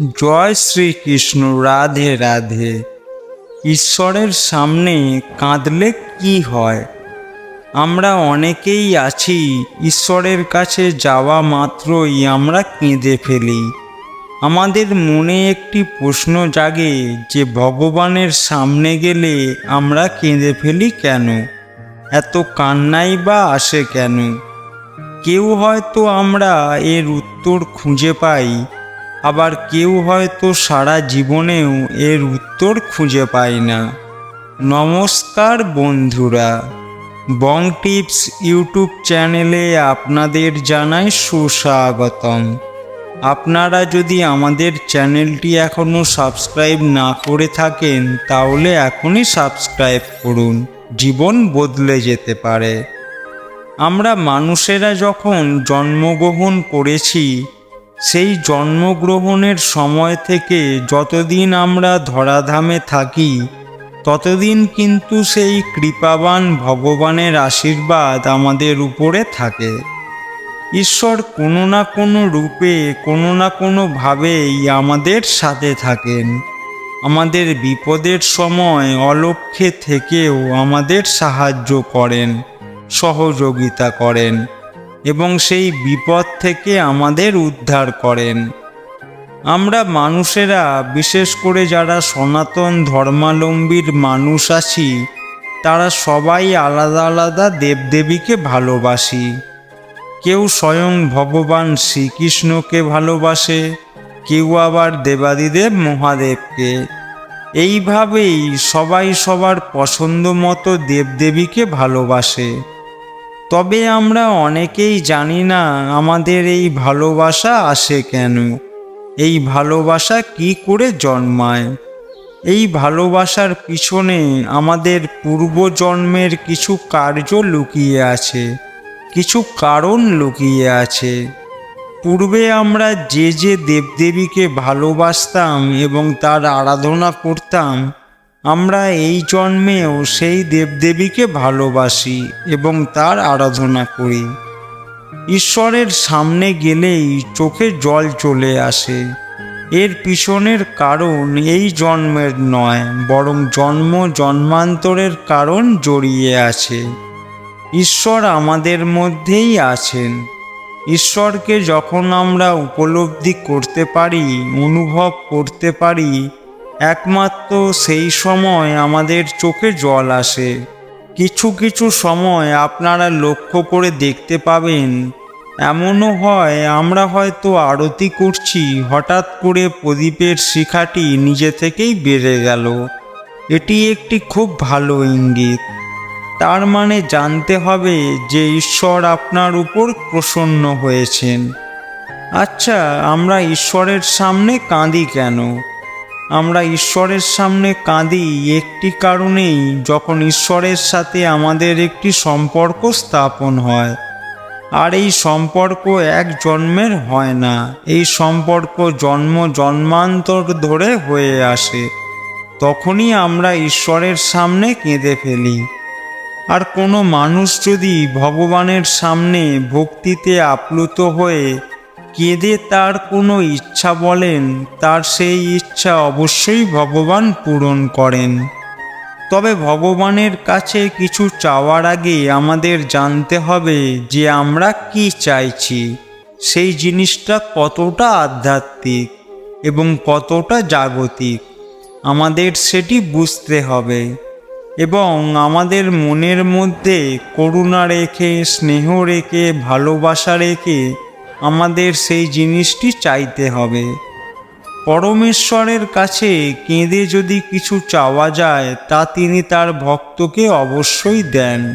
জয় শ্রীকৃষ্ণ, রাধে রাধে। ঈশ্বরের সামনে কাঁদলে কি হয়? আমরা অনেকেই আছি, ঈশ্বরের কাছে যাওয়া মাত্রই আমরা কেঁদে ফেলি। আমাদের মনে একটি প্রশ্ন জাগে যে, ভগবানের সামনে গেলে আমরা কেঁদে ফেলি কেন? এত কান্নাই বা আসে কেন? কেউ হয়তো আমরা এর উত্তর খুঁজে পাই আবার কেউ হয়তো সারা জীবনেও এর উত্তর খুঁজে পায় না। নমস্কার বন্ধুরা, বং টিপস ইউটিউব চ্যানেলে আপনাদের জানাই সুস্বাগতম। আপনারা যদি আমাদের চ্যানেলটি এখনও সাবস্ক্রাইব না করে থাকেন, তাহলে এখনই সাবস্ক্রাইব করুন, জীবন বদলে যেতে পারে। আমরা মানুষেরা যখন জন্মগ্রহণ করেছি সেই জন্মগ্রহণের সময় থেকে যতদিন আমরা ধরাধামে থাকি, ততদিন কিন্তু সেই কৃপাবান ভগবানের আশীর্বাদ আমাদের উপরে থাকে। ঈশ্বর কোনো না কোনো রূপে, কোনো না কোনোভাবেই আমাদের সাথে থাকেন। আমাদের বিপদের সময় অলক্ষ্যে থেকেও আমাদের সাহায্য করেন, সহযোগিতা করেন। এবং সেই বিপদ থেকে আমাদের উদ্ধার করেন। আমরা মানুষেরা, বিশেষ করে যারা সনাতন ধর্মাবলম্বীর মানুষ আছি, তারা সবাই আলাদা আলাদা দেবদেবীকে ভালোবাসি। কেউ স্বয়ং ভগবান শ্রীকৃষ্ণকে ভালোবাসে, কেউ আবার দেবাদিদেব মহাদেবকে। এইভাবেই সবাই সবার পছন্দ মতো দেবদেবীকে ভালোবাসে। তবে আমরা অনেকেই জানি না আমাদের এই ভালোবাসা আসে কেন। এই ভালোবাসা কি করে জন্মায়? এই ভালোবাসার পিছনে আমাদের পূর্বজন্মের কিছু কার্য লুকিয়ে আছে, কিছু কারণ লুকিয়ে আছে। পূর্বে আমরা যে যে দেবদেবীকে ভালোবাসতাম এবং তার আরাধনা করতাম আমরা এই জন্মেও সেই দেবদেবীকে ভালোবাসি এবং তার আরাধনা করি। ঈশ্বরের সামনে গেলেই চোখে জল চলে আসে। এর পিছনের কারণ এই জন্মের নয়, বরং জন্ম জন্মান্তরের কারণ জড়িয়ে আছে। ঈশ্বর আমাদের মধ্যেই আছেন। ঈশ্বরকে যখন আমরা উপলব্ধি করতে পারি, অনুভব করতে পারি একমাত্র সেই সময় আমাদের চোখে জল আসে। কিছু কিছু সময় আপনারা লক্ষ্য করে দেখতে পাবেন, এমনও হয় আমরা হয়তো আরতি করছি, হঠাৎ করে প্রদীপের শিখাটি নিজে থেকেই বেড়ে গেল। এটি একটি খুব ভালো ইঙ্গিত। তার মানে জানতে হবে যে ঈশ্বর আপনার উপর প্রসন্ন হয়েছেন। আচ্ছা আমরা ঈশ্বরের সামনে কাঁদি কেন? আমরা ঈশ্বরের সামনে কাঁদি একটি কারণেই যখন ঈশ্বরের সাথে আমাদের একটি সম্পর্ক স্থাপন হয়, আর এই সম্পর্ক এক জন্মের হয় না। এই সম্পর্ক জন্ম জন্মান্তর ধরে হয়ে আসে। তখনই আমরা ঈশ্বরের সামনে কেঁদে ফেলি। আর কোনো মানুষ যদি ভগবানের সামনে ভক্তিতে আপ্লুত হয়ে কেঁদে তার কোনো ইচ্ছা বলেন, তার সেই ইচ্ছা অবশ্যই ভগবান পূরণ করেন। তবে ভগবানের কাছে কিছু চাওয়ার আগে আমাদের জানতে হবে যে আমরা কি চাইছি। সেই জিনিসটা কতটা আধ্যাত্মিক এবং কতটা জাগতিক, আমাদের সেটি বুঝতে হবে এবং আমাদের মনের মধ্যে করুণা রেখে, স্নেহ রেখে, ভালোবাসা রেখে আমাদের সেই জিনিসটি চাইতে হবে। পরমেশ্বরের কাছে কেঁদে যদি কিছু চাওয়া যায়, তা তিনি তার ভক্তকে অবশ্যই দেন।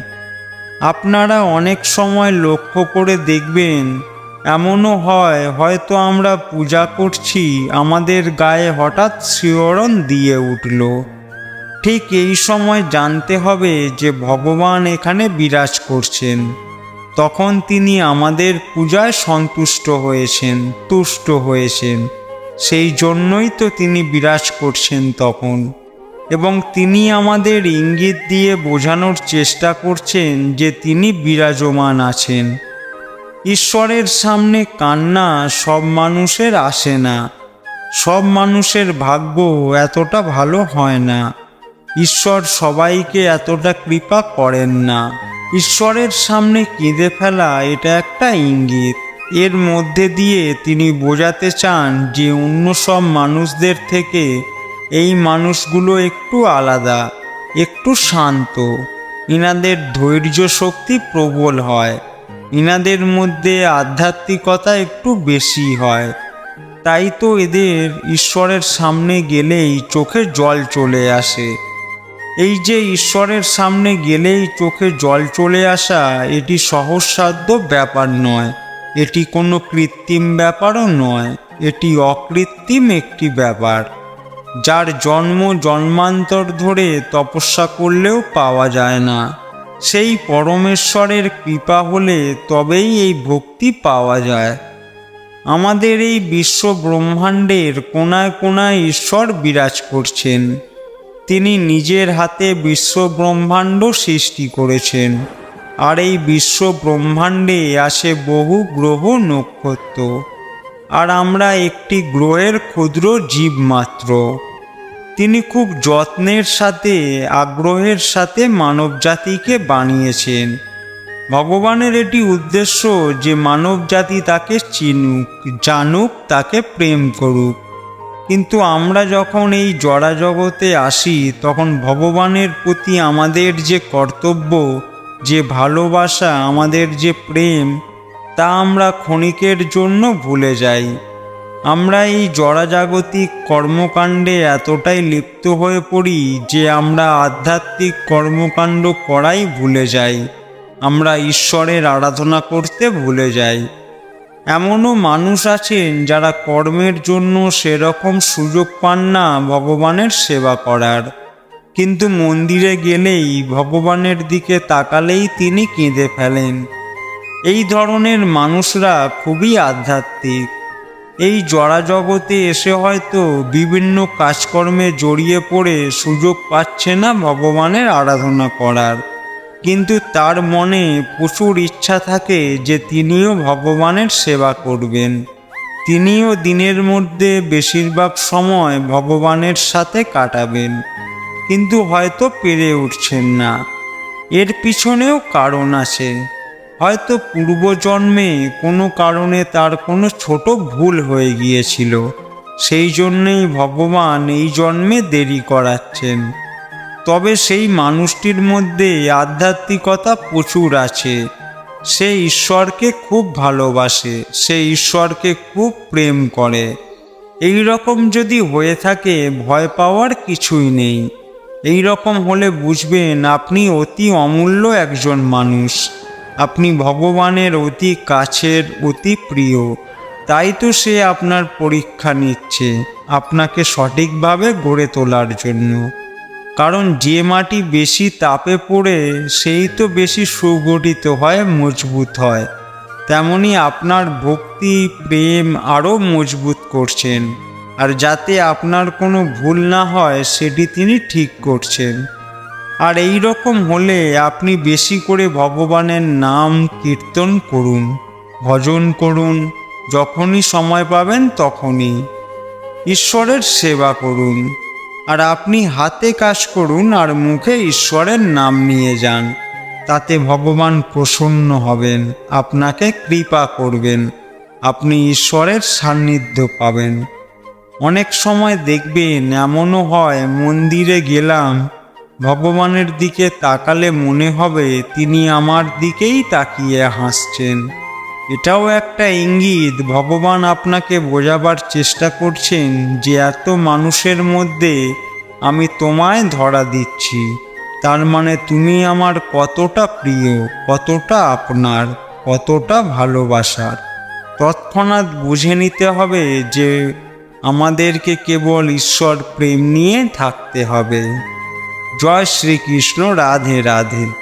আপনারা অনেক সময় লক্ষ্য করে দেখবেন, এমনও হয়, হয়তো আমরা পূজা করছি, আমাদের গায়ে হঠাৎ শিহরণ দিয়ে উঠল। ঠিক এই সময় জানতে হবে যে ভগবান এখানে বিরাজ করছেন। তখন তিনি আমাদের পূজায় সন্তুষ্ট হয়েছেন, তুষ্ট হয়েছেন। সেই জন্যই তো তিনি বিরাজ করছেন তখন। এবং তিনি আমাদের ইঙ্গিত দিয়ে বোঝানোর চেষ্টা করছেন যে তিনি বিরাজমান আছেন। ঈশ্বরের সামনে কান্না সব মানুষের আসে না। সব মানুষের ভাগ্য এতটা ভালো হয় না। ঈশ্বর সবাইকে এতটা কৃপা করেন না। ঈশ্বরের সামনে কেঁদে ফেলা এটা একটা ইঙ্গিত। এর মধ্যে দিয়ে তিনি বোঝাতে চান যে অন্য সব মানুষদের থেকে এই মানুষগুলো একটু আলাদা, একটু শান্ত। ইনাদের ধৈর্য শক্তি প্রবল হয়। ইনাদের মধ্যে আধ্যাত্মিকতা একটু বেশি হয়। তাই তো এদের ঈশ্বরের সামনে গেলেই চোখে জল চলে আসে। এই যে ঈশ্বরের সামনে গেলেই চোখে জল চলে আসা, এটি সহজসাধ্য ব্যাপার নয়। এটি কোনো কৃত্রিম ব্যাপারও নয়, এটি অকৃত্রিম একটি ব্যাপার। যার জন্ম জন্মান্তর ধরে তপস্যা করলেও পাওয়া যায় না। সেই পরমেশ্বরের কৃপা হলে তবেই এই ভক্তি পাওয়া যায়। আমাদের এই বিশ্ব ব্রহ্মাণ্ডের কোনায় কোনায় ঈশ্বর বিরাজ করছেন। তিনি নিজের হাতে বিশ্ব ব্রহ্মাণ্ড সৃষ্টি করেছেন। আর এই বিশ্ব ব্রহ্মাণ্ডে আসে বহু গ্রহ নক্ষত্র। আর আমরা একটি গ্রহের ক্ষুদ্র জীব মাত্র। তিনি খুব যত্নের সাথে, আগ্রহের সাথে মানবজাতিকে বানিয়েছেন। ভগবানের এটি উদ্দেশ্য যে মানবজাতি তাকে চিনুক, জানুক, তাকে প্রেম করুক। কিন্তু আমরা যখন এই জড়া জগতে আসি, তখন ভগবানের প্রতি আমাদের যে কর্তব্য, যে ভালোবাসা, আমাদের যে প্রেম, তা আমরা ক্ষণিকের জন্য ভুলে যাই। আমরা এই জড়াজাগতিক কর্মকাণ্ডে এতটাই লিপ্ত হয়ে পড়ি যে আমরা আধ্যাত্মিক কর্মকাণ্ড করাই ভুলে যাই। আমরা ঈশ্বরের আরাধনা করতে ভুলে যাই। এমনও মানুষ আছেন যারা কর্মের জন্য সেরকম সুযোগ পান না ভগবানের সেবা করার। কিন্তু মন্দিরে গেলেই ভগবানের দিকে তাকালেই তিনি কেঁদে ফেলেন। এই ধরনের মানুষরা খুবই আধ্যাত্মিক। এই জড়া জগতে এসে হয়তো বিভিন্ন কাজকর্মে জড়িয়ে পড়ে সুযোগ পাচ্ছে না ভগবানের আরাধনা করার। কিন্তু তার মনে প্রচুর ইচ্ছা থাকে যে তিনিও ভগবানের সেবা করবেন। তিনিও দিনের মধ্যে বেশিরভাগ সময় ভগবানের সাথে কাটাবেন, কিন্তু হয়তো পেরে উঠছেন না। এর পিছনেও কারণ আছে। হয়তো পূর্বজন্মে কোনো কারণে তার কোনো ছোট ভুল হয়ে গিয়েছিল, সেই জন্যেই ভগবান এই জন্মে দেরি করাচ্ছেন। তবে সেই মানুষটির মধ্যে আধ্যাত্মিকতা প্রচুর আছে। সে ঈশ্বরকে খুব ভালোবাসে, সে ঈশ্বরকে খুব প্রেম করে। এই রকম যদি হয়ে থাকে, ভয় পাওয়ার কিছুই নেই। এই রকম হলে বুঝবেন, আপনি অতি অমূল্য একজন মানুষ। আপনি ভগবানের অতি কাছের, অতি প্রিয়। তাই তো সে আপনার পরীক্ষা নিচ্ছে, আপনাকে সঠিকভাবে গড়ে তোলার জন্য। কারণ যে মাটি বেশি তাপে পড়ে, সেই তো বেশি সুগঠিত হয়, মজবুত হয়। তেমনি আপনার ভক্তি, প্রেম আরও মজবুত করছেন। আর যাতে আপনার কোনো ভুল না হয়, সেটি তিনি ঠিক করছেন। আর এই রকম হলে আপনি বেশি করে ভগবানের নাম কীর্তন করুন, ভজন করুন, যখনই সময় পাবেন তখনই। ঈশ্বরের সেবা করুন। আর আপনি হাতে কাজ করুন আর মুখে ঈশ্বরের নাম নিয়ে যান। তাতে ভগবান প্রসন্ন হবেন, আপনাকে কৃপা করবেন, আপনি ঈশ্বরের সান্নিধ্য পাবেন। অনেক সময় দেখবেন এমনও হয়, মন্দিরে গেলাম, ভগবানের দিকে তাকালে মনে হবে তিনি আমার দিকেই তাকিয়ে হাসছেন। এটাও একটা ইঙ্গিত। ভগবান আপনাকে বোঝাবার চেষ্টা করছেন যে এত মানুষের মধ্যে আমি তোমায় ধরা দিচ্ছি। তার মানে তুমি আমার কতটা প্রিয়, কতটা আপনার, কতটা ভালোবাসার। তৎক্ষণাৎ বুঝে নিতে হবে যে আমাদেরকে কেবল ঈশ্বর প্রেম নিয়ে থাকতে হবে। জয় শ্রীকৃষ্ণ, রাধে রাধে।